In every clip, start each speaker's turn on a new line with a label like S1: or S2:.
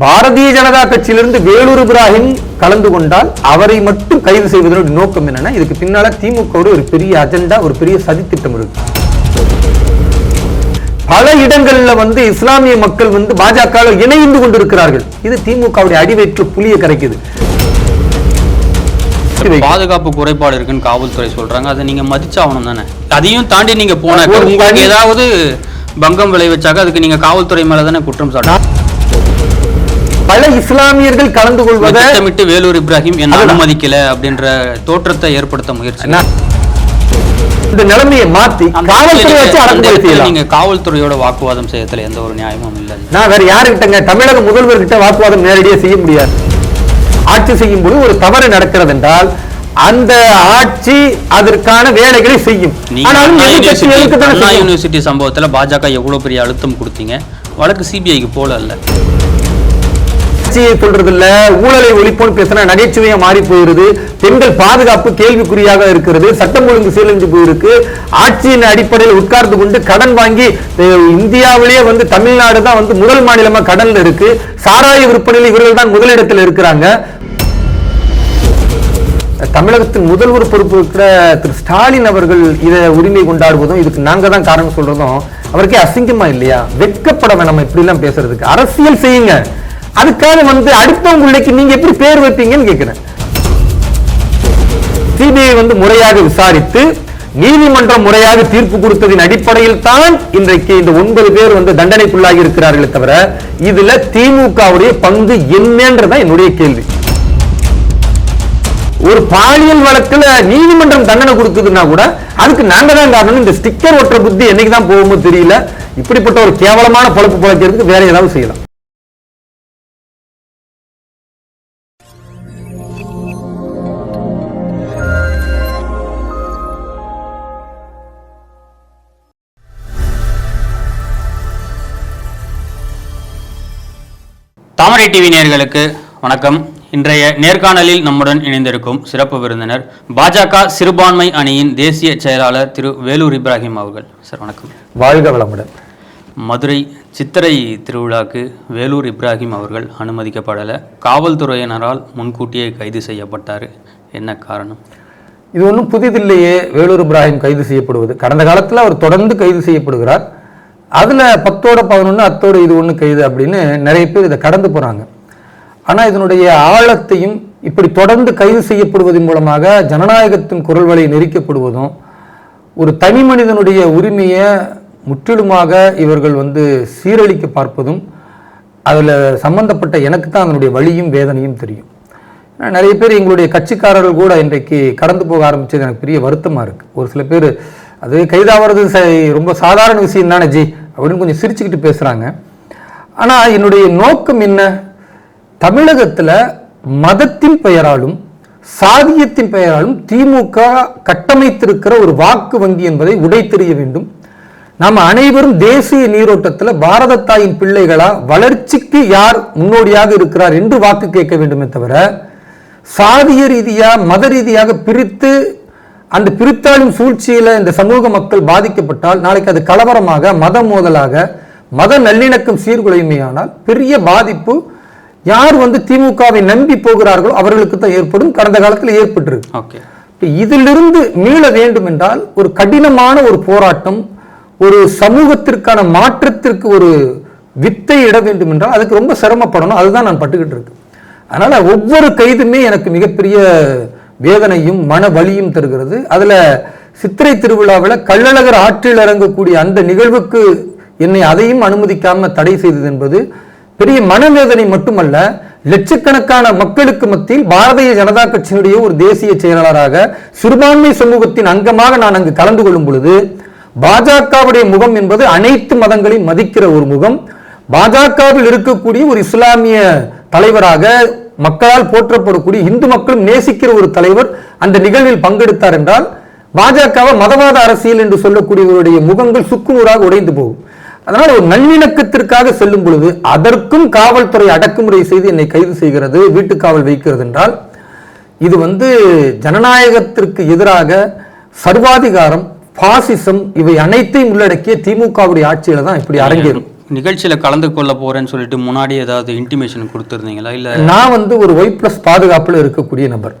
S1: பாரதிய ஜனதா கட்சியிலிருந்து வேலூர் இப்ராஹிம் கலந்து கொண்டால் அவரை மட்டும் கைது செய்வதனுடைய நோக்கம் என்னன்னா இதுக்கு பின்னால திமுக ஒரு பெரிய அஜெண்டா ஒரு பெரிய சதித்திட்டம் இருக்கு. பல இடங்கள்ல வந்து இஸ்லாமிய மக்கள் வந்து பாஜக இணைந்து கொண்டிருக்கிறார்கள். இது திமுகவுடைய அடிவயிற்று புளிய கரைக்குது.
S2: பாதுகாப்பு குறைபாடு இருக்குன்னு காவல்துறை சொல்றாங்க. அதை நீங்க மதிச்சாகணும் தானே. அதையும் தாண்டி நீங்க
S1: ஒரு
S2: உங்களுக்கு ஏதாவது பங்கம் விளைவிச்சாக்க அதுக்கு நீங்க காவல்துறை மேல தானே குற்றம் சாட்டணும்.
S1: பல இஸ்லாமியர்கள் கலந்து கொள்வதை
S2: திட்டமிட்டு வேலூர் இப்ராஹிம் என்ன. அனுமதிக்கல அப்படின்ற தோற்றத்தை ஏற்படுத்த முயற்சி.
S1: இந்த நிலைமையை மாத்தி காவல்துறை வச்சு அடக்குமுறை
S2: நீங்க- காவல்துறையோட வாக்குவாதம் செய்யறதுல எந்த ஒரு நியாயமும் இல்லை.
S1: நான் வேற யாருக்கிட்டங்க தமிழக முதல்வர்கிட்ட வாக்குவாதம் நேரடியாக செய்ய முடியாது. ஆட்சி செய்யும் போது ஒரு தவறு நடக்கிறது என்றால் அந்த ஆட்சி அதற்கான வேலைகளை செய்யும்.
S2: யூனிவர்சிட்டி
S1: செய்யும்.
S2: சம்பவத்துல பாஜக எவ்வளவு பெரிய அழுத்தம் கொடுத்தீங்க? வழக்கு சிபிஐக்கு போல இல்ல.
S1: ஆட்சியை சொல்றது இல்ல ஊழலை ஒழிப்போன்னு பேசினா நகைச்சுவையா மாறி போயிருது. பெண்கள் பாதுகாப்பு கேள்விக்குறியாக இருக்கிறது. சட்டம் ஒழுங்கு சீரழிஞ்சு போயிருக்கு. ஆட்சியின் அடிப்படையில் உட்கார்ந்து கொண்டு கடன் வாங்கி இந்தியாவிலேயே வந்து தமிழ்நாடு தான் வந்து முதல் மாநிலமா கடன்ல இருக்கு. சாராய விற்பனையில் இவர்கள் தான் முதலிடத்தில் இருக்கிறாங்க. தமிழகத்தின் முதல்வர் பொறுப்பு இருக்கிற திரு ஸ்டாலின் அவர்கள் இதை உரிமை கொண்டாடுவதும் இதுக்கு நாங்க தான் காரணம் சொல்றதும் அவருக்கே அசிங்கமா இல்லையா? வெக்கப்பட வேணாம் இப்படி எல்லாம் பேசுறதுக்கு. அரசியல் செய்யுங்க. அதுக்காக வந்து அடுத்தவங்க பிள்ளைக்கு நீங்க எப்படி பேர் வைப்பீங்கன்னு கேட்கிறேன் சிபிஐ வந்து முறையாக விசாரித்து நீதிமன்றம் முறையாக தீர்ப்பு கொடுத்ததின் அடிப்படையில் தான் இன்றைக்கு இந்த ஒன்பது பேர் வந்து தண்டனைக்குள்ளாகி இருக்கிறார்களே தவிர இதுல திமுகவுடைய பங்கு என்னன்றதான் என்னுடைய கேள்வி. ஒரு பாலியல் வழக்குல நீதிமன்றம் தண்டனை கொடுக்குதுன்னா கூட அதுக்கு நாங்க தான் காரணம். இந்த ஸ்டிக்கர் ஒட்டுற புத்தி என்னைக்கு தான் போகுமோ தெரியல. இப்படிப்பட்ட ஒரு கேவலமான பொழப்பு பொழைக்கிறதுக்கு வேற ஏதாவது செய்யலாம்.
S2: தாமரை டிவி நேயர்களுக்கு வணக்கம். இன்றைய நேர்காணலில் நம்முடன் இணைந்திருக்கும் சிறப்பு விருந்தினர் பாஜக சிறுபான்மை அணியின் தேசிய செயலாளர் திரு வேலூர் இப்ராஹிம் அவர்கள். சார் வணக்கம்.
S1: வாழ்க வளமுடன்.
S2: மதுரை சித்திரை திருவிழாக்கு வேலூர் இப்ராஹிம் அவர்கள் அனுமதிக்கப்படலை. காவல்துறையினரால் முன்கூட்டியே கைது செய்யப்பட்டார். என்ன காரணம்?
S1: இது ஒன்றும் புதிதில்லையே. வேலூர் இப்ராஹிம் கைது செய்யப்படுவது. கடந்த காலத்தில் அவர் தொடர்ந்து கைது செய்யப்படுகிறார். அதில் பத்தோட பதினொன்று அத்தோட இது ஒன்று கைது அப்படின்னு நிறைய பேர் இதை கடந்து போகிறாங்க ஆனால் இதனுடைய ஆழத்தையும் இப்படி தொடர்ந்து கைது செய்யப்படுவதன் மூலமாக ஜனநாயகத்தின் குரல் வலை நெரிக்கப்படுவதும் ஒரு தனி மனிதனுடைய உரிமையை முற்றிலுமாக இவர்கள் வந்து சீரழிக்க பார்ப்பதும் அதில் சம்பந்தப்பட்ட எனக்கு தான் அதனுடைய வழியும் வேதனையும் தெரியும். நிறைய பேர் எங்களுடைய கட்சிக்காரர்கள் கூட இன்றைக்கு கடந்து போக ஆரம்பித்தது எனக்கு பெரிய வருத்தமாக இருக்குது ஒரு சில பேர் அது கைதாகிறது ச- ரொம்ப சாதாரண விஷயம் தானே ஜி. அப்படின்னு கொஞ்சம் சிரிச்சுக்கிட்டு பேசுகிறாங்க ஆனால் என்னுடைய நோக்கம் என்ன? தமிழகத்தில் மதத்தின் பெயராலும் சாதியத்தின் பெயராலும் திமுக கட்டமைத்திருக்கிற ஒரு வாக்கு வங்கி என்பதை உடைத்தெறிய வேண்டும். நாம் அனைவரும் தேசிய நீரோட்டத்தில் பாரத தாயின் பிள்ளைகளா வளர்ச்சிக்கு யார் முன்னோடியாக இருக்கிறார் என்று வாக்கு கேட்க வேண்டுமே தவிர சாதிய ரீதியாக மத ரீதியாக பிரித்து அந்த பிரித்தாளும் சூழ்ச்சியில இந்த சமூக மக்கள் பாதிக்கப்பட்டால் நாளைக்கு அது கலவரமாக மத மோதலாக மத நல்லிணக்கம் சீர்குலைமையானால் பெரிய பாதிப்பு யார் வந்து திமுகவை நம்பி போகிறார்களோ அவர்களுக்கு தான் ஏற்படும். கடந்த காலத்தில் ஏற்பட்டிருக்கு.
S2: ஓகே.
S1: இதிலிருந்து மீள வேண்டும் என்றால் ஒரு கடினமான ஒரு போராட்டம் ஒரு சமூகத்திற்கான மாற்றத்திற்கு ஒரு வித்தை இட வேண்டும் என்றால் அதுக்கு ரொம்ப சிரமப்படணும். அதுதான் நான் பட்டுக்கிட்டு இருக்கேன். அதனால ஒவ்வொரு கைதுமே எனக்கு மிகப்பெரிய வேதனையும் மன வலியும் தருகிறது. அதில் சித்திரை திருவிழாவில் கள்ளழகர் ஆற்றில் இறங்கக்கூடிய அந்த நிகழ்வுக்கு என்னை அதையும் அனுமதிக்காமல் தடை செய்தது என்பது பெரிய மனவேதனை மட்டுமல்ல லட்சக்கணக்கான மக்களுக்கு மத்தியில் பாரதிய ஜனதா கட்சியினுடைய ஒரு தேசிய செயலாளராக சிறுபான்மை சமூகத்தின் அங்கமாக நான் அங்கு கலந்து கொள்ளும் பொழுது பாஜகவுடைய முகம் என்பது அனைத்து மதங்களையும் மதிக்கிற ஒரு முகம். பாஜகவில் இருக்கக்கூடிய ஒரு இஸ்லாமிய தலைவராக மக்களால் போற்றப்படக்கூடிய இந்து மக்களும் நேசிக்கிற ஒரு தலைவர் அந்த நிகழ்வில் பங்கெடுத்தார் என்றால் பாஜகவை மதவாத அரசியல் என்று சொல்லக்கூடியவருடைய முகங்கள் சுக்குநூறாக உடைந்து போகும். அதனால் ஒரு நல்லிணக்கத்திற்காக செல்லும் பொழுது அதற்கும் காவல்துறை அடக்குமுறை செய்து என்னை கைது செய்கிறது வீட்டு காவல் வைக்கிறது என்றால் இது வந்து ஜனநாயகத்திற்கு எதிராக சர்வாதிகாரம் பாசிசம் இவை அனைத்தையும் உள்ளடக்கிய திமுகவுடைய ஆட்சியில தான் இப்படி அரங்கேறும்.
S2: நிகழ்ச்சியில கலந்து கொள்ள போறேன்னு சொல்லிட்டு முன்னாடி ஏதாவது இன்டிமேஷன் கொடுத்துருந்தீங்களா? இல்ல
S1: நான் வந்து ஒரு ஒய் ப்ளஸ் பாதுகாப்புல இருக்கக்கூடிய நபர்.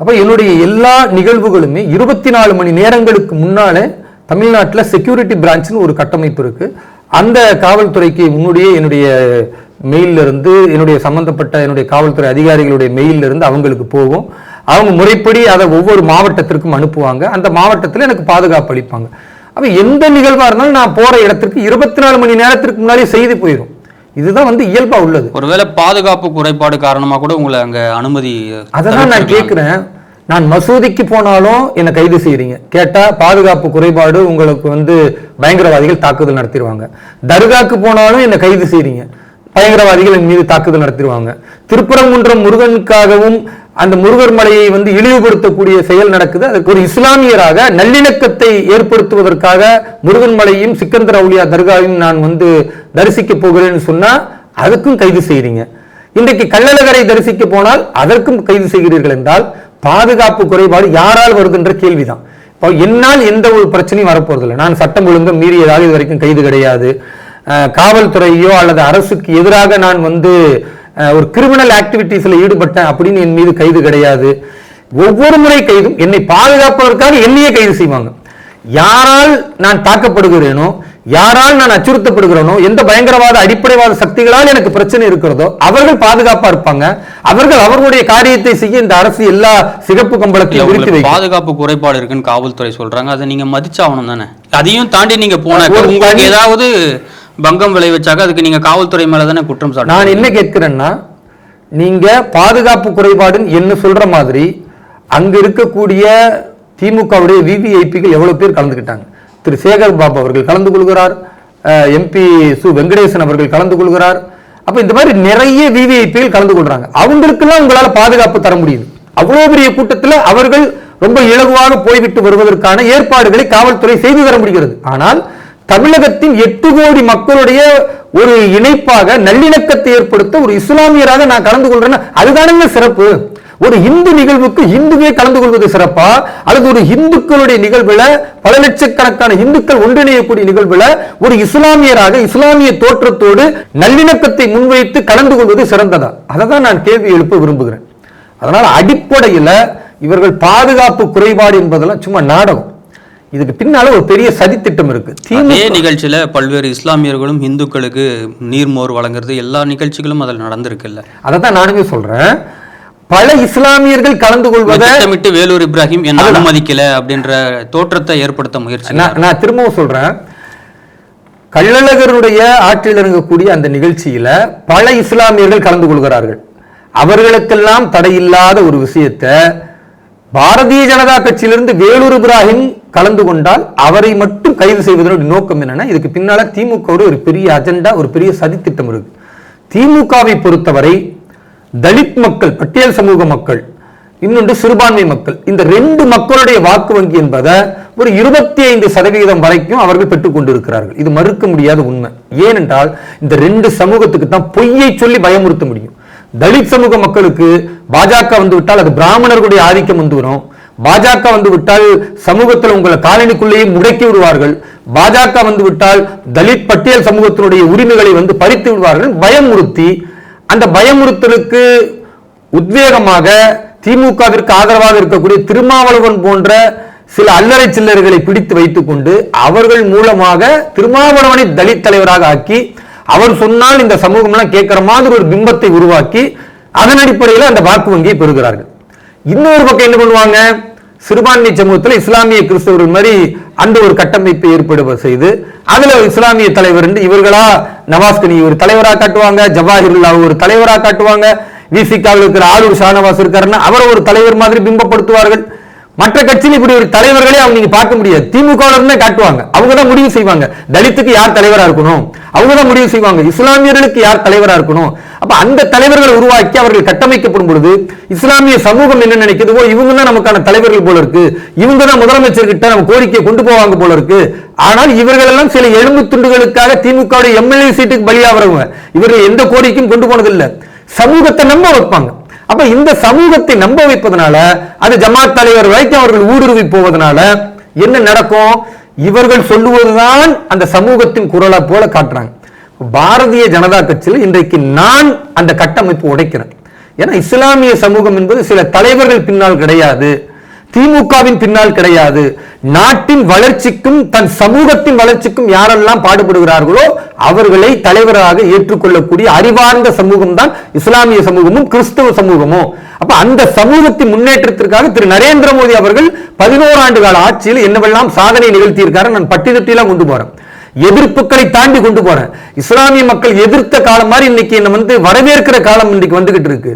S1: அப்போ என்னுடைய எல்லா நிகழ்வுகளுமே இருபத்தி நாலு மணி நேரங்களுக்கு முன்னாலே தமிழ்நாட்டில் செக்யூரிட்டி பிரான்ச்னு ஒரு கட்டமைப்பு இருக்கு. அந்த காவல்துறைக்கு முன்னுடைய என்னுடைய மெயில்ல இருந்து என்னுடைய சம்பந்தப்பட்ட என்னுடைய காவல்துறை அதிகாரிகளுடைய மெயிலிருந்து இருந்து அவங்களுக்கு போகும். அவங்க முறைப்படி அதை ஒவ்வொரு மாவட்டத்திற்கும் அனுப்புவாங்க. அந்த மாவட்டத்தில் எனக்கு பாதுகாப்பு அளிப்பாங்க. அப்ப எந்த நிகழ்வா இருந்தாலும் நான் போற இடத்திற்கு இருபத்தி நாலு மணி நேரத்திற்கு முன்னாலே செய்தி போயிடும் இதுதான் வந்து இயல்பா உள்ளது.
S2: ஒருவேளை பாதுகாப்பு குறைபாடு காரணமா கூட உங்களை அங்க அனுமதி
S1: அததான் நான் கேட்கிறேன் நான் மசூதிக்கு போனாலும் என்னை கைது செய்றீங்க. கேட்டா பாதுகாப்பு குறைபாடு உங்களுக்கு வந்து பயங்கரவாதிகள் தாக்குதல் நடத்திடுவாங்க தர்காக்கு போனாலும் என்னை கைது செய்றீங்க. பயங்கரவாதிகள் என் மீது தாக்குதல் நடத்திடுவாங்க திருப்பரங்குன்றம் முருகனுக்காகவும் அந்த முருகர் மலையை வந்து இழிவுபடுத்தக்கூடிய செயல் நடக்குது. அதுக்கு ஒரு இஸ்லாமியராக நல்லிணக்கத்தை ஏற்படுத்துவதற்காக முருகன் மலையும் சிக்கந்தர் அவுலியா தர்காவையும் நான் வந்து தரிசிக்க போகிறேன்னு சொன்னா அதுக்கும் கைது செய்கிறீங்க இன்றைக்கு கள்ளழகரை தரிசிக்க போனால் அதற்கும் கைது செய்கிறீர்கள் என்றால் பாதுகாப்பு குறைபாடு யாரால் வருதுன்ற கேள்விதான். இப்போ என்னால் எந்த ஒரு பிரச்சனையும் வரப்போறதில்லை. நான் சட்டம் ஒழுங்கு மீறியதாக இது வரைக்கும் கைது கிடையாது. காவல்துறையோ அல்லது அரசுக்கு எதிராக நான் வந்து ஒரு கிரிமினல் ஆக்டிவிட்டீஸ்ல ஈடுபட்டேன் அப்படின்னு என் மீது கைது கிடையாது. ஒவ்வொரு முறை கைதும் என்னை பாதுகாப்பதற்காக என்னையே கைது செய்வாங்க. யாரால் நான் தாக்கப்படுகிறேனோ யாரால் நான் அச்சுறுத்தப்படுகிறேனோ எந்த பயங்கரவாத அடிப்படைவாத சக்திகளால் எனக்கு பிரச்சனை இருக்கிறதோ அவர்கள் பாதுகாப்பா இருப்பாங்க. அவர்கள் அவர்களுடைய காரியத்தை செய்ய இந்த அரசு எல்லா சிகப்பு கம்பளத்தையும் விரித்து
S2: பாதுகாப்பு குறைபாடு இருக்குன்னு காவல்துறை சொல்றாங்க. அதை நீங்க மதிச்சாகணும் தானே? அதையும் தாண்டி நீங்க போன உங்களுக்கு ஏதாவது பங்கம் விளைவிச்சாக்க அதுக்கு நீங்க காவல்துறை மேல தானே குற்றம் சாட்டு
S1: நான் என்ன கேட்கிறேன்னா நீங்க பாதுகாப்பு குறைபாடுன்னு என்ன சொல்ற மாதிரி அங்க இருக்கக்கூடிய திமுகவுடைய விவிஐபிகள் எவ்வளவு பேர் கலந்துக்கிட்டாங்க? திரு சேகர் பாபு அவர்கள் கலந்து கொள்கிறார் எம்பி சு வெங்கடேசன் அவர்கள் கலந்து கொள்கிறார். அப்ப இந்த மாதிரி நிறைய விவிஐபிகள் கலந்து கொள்றாங்க. அவங்களுக்கெல்லாம் உங்களால பாதுகாப்பு தர முடியுது. அவ்வளவு பெரிய கூட்டத்துல அவர்கள் ரொம்ப இலகுவாக போய்விட்டு வருவதற்கான ஏற்பாடுகளை காவல்துறை செய்து தர முடிகிறது. ஆனால் தமிழகத்தின் எட்டு கோடி மக்களுடைய ஒரு இணைப்பாக நல்லிணக்கத்தை ஏற்படுத்த ஒரு இஸ்லாமியராக நான் கலந்து கொள்றேன்னா அதுதானுங்க சிறப்பு? ஒரு இந்து நிகழ்வுக்கு இந்துவே கலந்து கொள்வது சிறப்பா? அல்லது ஒரு இந்துக்களுடைய நிகழ்வுல பல லட்சக்கணக்கான இந்துக்கள் ஒன்றிணையக்கூடிய நிகழ்வுல ஒரு இஸ்லாமியராக இஸ்லாமிய தோற்றத்தோடு நல்லிணக்கத்தை முன்வைத்து கலந்து கொள்வது சிறந்ததா? அதை தான் நான் கேள்வி எழுப்ப விரும்புகிறேன். அதனால அடிப்படையில இவர்கள் பாதுகாப்பு குறைபாடு என்பதெல்லாம் சும்மா நாடகம். இதுக்கு பின்னால ஒரு பெரிய சதித்திட்டம் இருக்கு.
S2: அதே நிகழ்ச்சியில பல்வேறு இஸ்லாமியர்களும் இந்துக்களுக்கு நீர்மோர் வழங்குறது எல்லா நிகழ்ச்சிகளும் அதில் நடந்திருக்குல்ல
S1: அதை தான் நானுமே சொல்றேன். பல இஸ்லாமியர்கள் கலந்து கொள்வதை
S2: திட்டமிட்டு வேலூர் இப்ராஹிம் என்ன அனுமதிக்கல அப்படின்ற தோற்றத்தை ஏற்படுத்த முயற்சி
S1: நான் திரும்பவும் சொல்றேன். கள்ளழகருடைய ஆற்றில் இறங்கக்கூடிய அந்த நிகழ்ச்சியில பல இஸ்லாமியர்கள் கலந்து கொள்கிறார்கள். அவர்களுக்கெல்லாம் தடையில்லாத ஒரு விஷயத்தை பாரதிய ஜனதா கட்சியிலிருந்து வேலூர் இப்ராஹிம் கலந்து கொண்டால் அவரை மட்டும் கைது செய்வதனுடைய நோக்கம் என்னன்னா இதுக்கு பின்னால திமுக ஒரு பெரிய அஜெண்டா ஒரு பெரிய சதித்திட்டம் இருக்கு. திமுகவை பொறுத்தவரை தலித் மக்கள் பட்டியல் சமூக மக்கள் இன்னொன்று சிறுபான்மை மக்கள் இந்த ரெண்டு மக்களுடைய வாக்கு வங்கி என்பதை ஒரு இருபத்தி ஐந்து சதவிகிதம் வரைக்கும் அவர்கள் பெற்றுக் கொண்டிருக்கிறார்கள். இது மறுக்க முடியாத உண்மை. ஏனென்றால் இந்த ரெண்டு சமூகத்துக்கு தான் பொய்யை சொல்லி பயமுறுத்த முடியும். தலித் சமூக மக்களுக்கு பாஜக வந்து விட்டால் அது பிராமணர்களுடைய ஆதிக்கம் வந்து வரும். பாஜக வந்து விட்டால் சமூகத்தில் உங்களை காலனிக்குள்ளேயே முடக்கி விடுவார்கள். பாஜக வந்து விட்டால் தலித் பட்டியல் சமூகத்தினுடைய உரிமைகளை வந்து பறித்து விடுவார்கள் பயமுறுத்தி அந்த பயமுறுத்தலுக்கு உத்வேகமாக திமுகவிற்கு ஆதரவாக இருக்கக்கூடிய திருமாவளவன் போன்ற சில அல்லறை சில்லறைகளை பிடித்து வைத்துக் கொண்டு அவர்கள் மூலமாக திருமாவளவனை தலித் தலைவராக ஆக்கி அவர் சொன்னால் இந்த சமூகம்லாம் கேட்கிற மாதிரி ஒரு பிம்பத்தை உருவாக்கி அதன் அடிப்படையில் அந்த வாக்கு வங்கியை பெறுகிறார்கள். இன்னொரு பக்கம் என்ன பண்ணுவாங்க? சிறுபான்மை சமூகத்தில் இஸ்லாமிய கிறிஸ்தவர்கள் மாதிரி அந்த ஒரு கட்டமைப்பை ஏற்படுவ செய்து அதுல இஸ்லாமிய தலைவர் என்று இவர்களா நவாஸ்கனி ஒரு தலைவரா காட்டுவாங்க ஜவாஹிர்லா ஒரு தலைவரா காட்டுவாங்க விசிகாவில் இருக்கிற ஆளூர் ஷானவாஸ் இருக்காருன்னா அவரை ஒரு தலைவர் மாதிரி பிம்பப்படுத்துவார்கள். மற்ற கட்சியில் இப்படி ஒரு தலைவர்களே அவங்க நீங்க பார்க்க முடியாது. திமுக காட்டுவாங்க. அவங்க தான் முடிவு செய்வாங்க. தலித்துக்கு யார் தலைவரா இருக்கணும்? அவங்க தான் முடிவு செய்வாங்க. இஸ்லாமியர்களுக்கு யார் தலைவரா இருக்கணும்? அப்ப அந்த தலைவர்களை உருவாக்கி அவர்கள் கட்டமைக்கப்படும் பொழுது இஸ்லாமிய சமூகம் என்ன நினைக்கிறதுவோ இவங்க தான் நமக்கான தலைவர்கள் போல இருக்கு. இவங்க தான் முதலமைச்சர் கிட்ட நம்ம கோரிக்கையை கொண்டு போவாங்க போல இருக்கு. ஆனால் இவர்கள் எல்லாம் சில எலும்பு துண்டுகளுக்காக திமுக எம்எல்ஏ சீட்டுக்கு பலியாகிறவங்க. இவர்கள் எந்த கோரிக்கையும் கொண்டு போனதில்லை. சமூகத்தை நம்ப வைப்பாங்க. அப்ப இந்த சமூகத்தை நம்ப வைப்பதனால அது ஜமாத் தலைவர் வரைக்கும் அவர்கள் ஊடுருவி போவதனால என்ன நடக்கும்? இவர்கள் சொல்லுவதுதான் அந்த சமூகத்தின் குரலை போல காட்டுறாங்க. பாரதிய ஜனதா கட்சியில் இன்றைக்கு நான் அந்த கட்டமைப்பு உடைக்கிறேன். ஏன்னா இஸ்லாமிய சமூகம் என்பது சில தலைவர்கள் பின்னால் கிடையாது. திமுகவின் பின்னால் கிடையாது. நாட்டின் வளர்ச்சிக்கும் தன் சமூகத்தின் வளர்ச்சிக்கும் யாரெல்லாம் பாடுபடுகிறார்களோ அவர்களை தலைவராக ஏற்றுக்கொள்ளக்கூடிய அறிவார்ந்த சமூகம் தான் இஸ்லாமிய சமூகமும் கிறிஸ்தவ சமூகமும். அப்ப அந்த சமூகத்தின் முன்னேற்றத்திற்காக திரு நரேந்திர மோடி அவர்கள் பதினோரு ஆண்டு கால ஆட்சியில் என்னவெல்லாம் சாதனை நிகழ்த்தியிருக்காரு நான் பட்டியலிட்டெல்லாம் கொண்டு போறேன். எதிர்ப்புகளை தாண்டி கொண்டு போறேன். இஸ்லாமிய மக்கள் எதிர்த்த காலம் மாதிரி இன்னைக்கு என்ன வந்து வரவேற்கிற காலம் இன்னைக்கு வந்துகிட்டு இருக்கு.